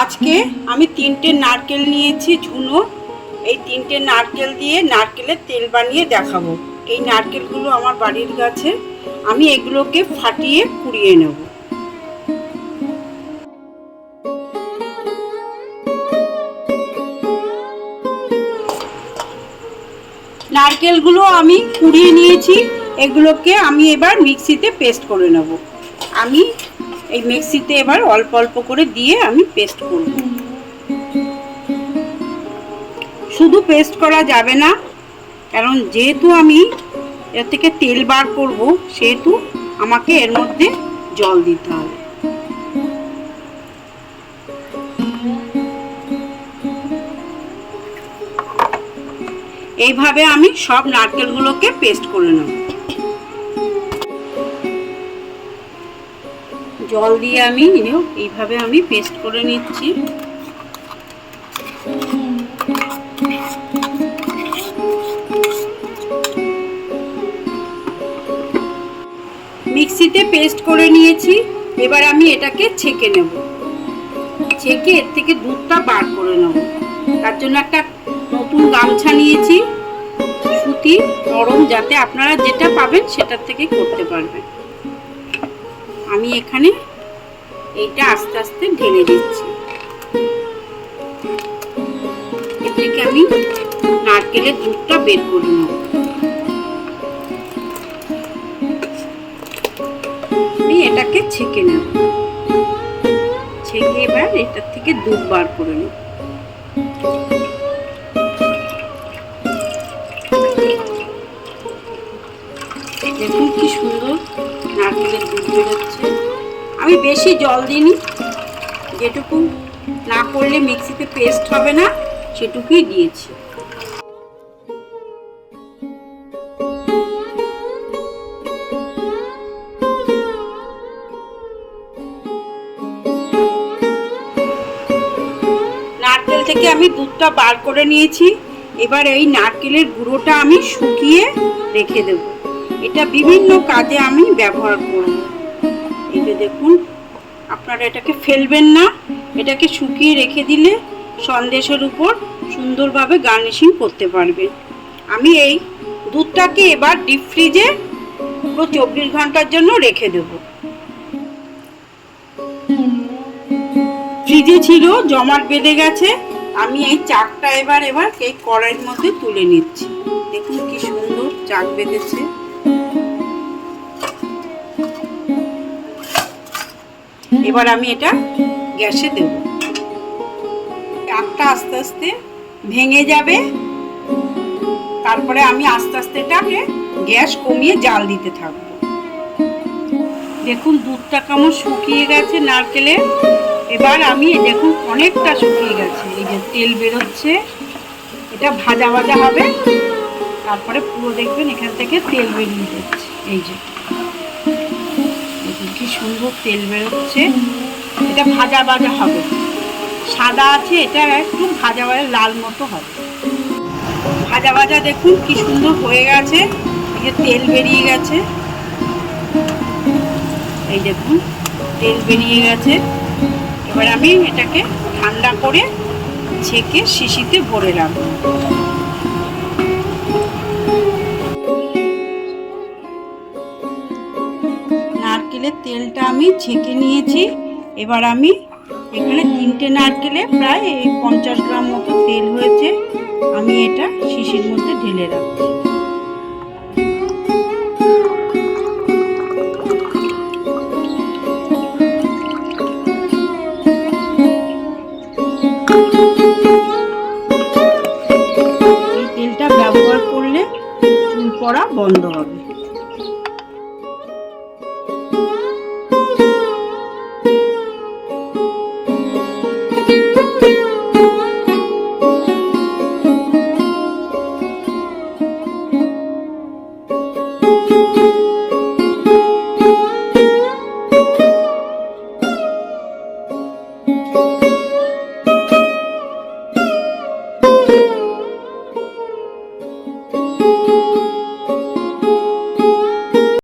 আজকে আমি তিনটে নারকেল নিয়েছি ঝুনো এই তিনটে নারকেল দিয়ে নারকেলের তেল বানিয়ে দেখাবো। এই নারকেলগুলো আমার বাড়ির গাছে আমি এগুলোকে ফাটিয়ে পুড়িয়ে নেব। নারকেলগুলো আমি কুড়িয়ে নিয়েছি, এগুলোকে আমি এবার মিক্সিতে পেস্ট করে নেব। আমি এই মিক্সিতে এবার অল্প অল্প করে দিয়ে আমি পেস্ট করব। শুধু পেস্ট করা যাবে না, কারণ যেহেতু আমি এর থেকে তেল বার করব, সেহেতু আমাকে এর মধ্যে জল দিতে হবে। এইভাবে আমি সব নারকেলগুলোকে পেস্ট করে নেব। জল দিয়ে আমি এইভাবে আমি পেস্ট করে নিচ্ছি। মিক্সিতে পেস্ট করে নিয়েছি। এবার আমি এটাকে ছেঁকে নেব। ছেঁকে এর থেকে দুধটা বার করে নেব। তার জন্য একটা নতুন গামছা নিয়েছি। সুতি, নরম, যাতে আপনারা যেটা পাবেন সেটার থেকে করতে পারবেন। আমি এখানে এইটা আস্তে আস্তে ঢেলে দিচ্ছি। এর থেকে আমি নারকেলের দুধটা বের করে নেব। আমি এটাকে ছেঁকে নেব। ছেঁকে এবার এটার থেকে দুধ বার করে নেব। দেখুন কি সুন্দর। নারকেলের দুধ বেরোচ্ছে। আমি বেশি জল দিইনি। যেটুকু না করলে মিক্সিতে পেস্ট হবে না, সেটুকুই দিয়েছি। নারকেল থেকে আমি দুধটা বার করে নিয়েছি। এবার এই নারকেলের গুঁড়োটা আমি শুকিয়ে রেখে দেব। এটা বিভিন্ন কাজে আমি ব্যবহার করব। এই যে দেখুন, আপনারা এটাকে ফেলবেন না, এটাকে শুকিয়ে রেখে দিলে সন্দেশের উপর সুন্দরভাবে গার্নিশিং করতে পারবেন আমি এই দুধটাকে এবার ডিপ ফ্রিজে পুরো চব্বিশ ঘণ্টার জন্য রেখে দেবো। ফ্রিজে ছিল, জমাট বেঁধে গেছে। আমি এই চাকটা এবার এবার এই কড়াইয়ের মধ্যে তুলে নিচ্ছি। দেখুন কি সুন্দর চাক বেঁধেছে। এবার আমি এটা গ্যাসে দেব। চাকটা আস্তে আস্তে ভেঙে যাবে। তারপরে আমি আস্তে আস্তে এটাকে গ্যাস কমিয়ে জাল দিতে থাকব। দেখুন, দুধটা কেমন শুকিয়ে গেছে নারকেলের এবার আমি দেখুন, অনেকটা শুকিয়ে গেছে। এই যে তেল বেরোচ্ছে, এটা ভাজা ভাজা হবে। তারপরে পুরো দেখবেন এখান থেকে তেল বেরিয়ে যাচ্ছে। এই যে। কি সুন্দর তেল বেরোচ্ছে। এটা ভাজা ভাজা হবে। সাদা আছে, এটা একটু ভাজা ভাজা, লাল মতো হবে। ভাজা ভাজা দেখুন কি সুন্দর হয়ে গেছে। এই যে তেল বেরিয়ে গেছে। এই দেখুন, তেল বেরিয়ে গেছে। এবার আমি এটাকে ঠান্ডা করে ছেঁকে শিশিতে ভরে রাখব। তেলটা আমি ছেঁকে নিয়েছি। এবার আমি এখানে তিনটে নারকেলে প্রায় পঞ্চাশ গ্রাম মতো তেল হয়েছে। আমি এটা শিশির মধ্যে ঢেলে রাখছি। তেলটা ব্যবহার করলে চুল পড়া বন্ধ হবে।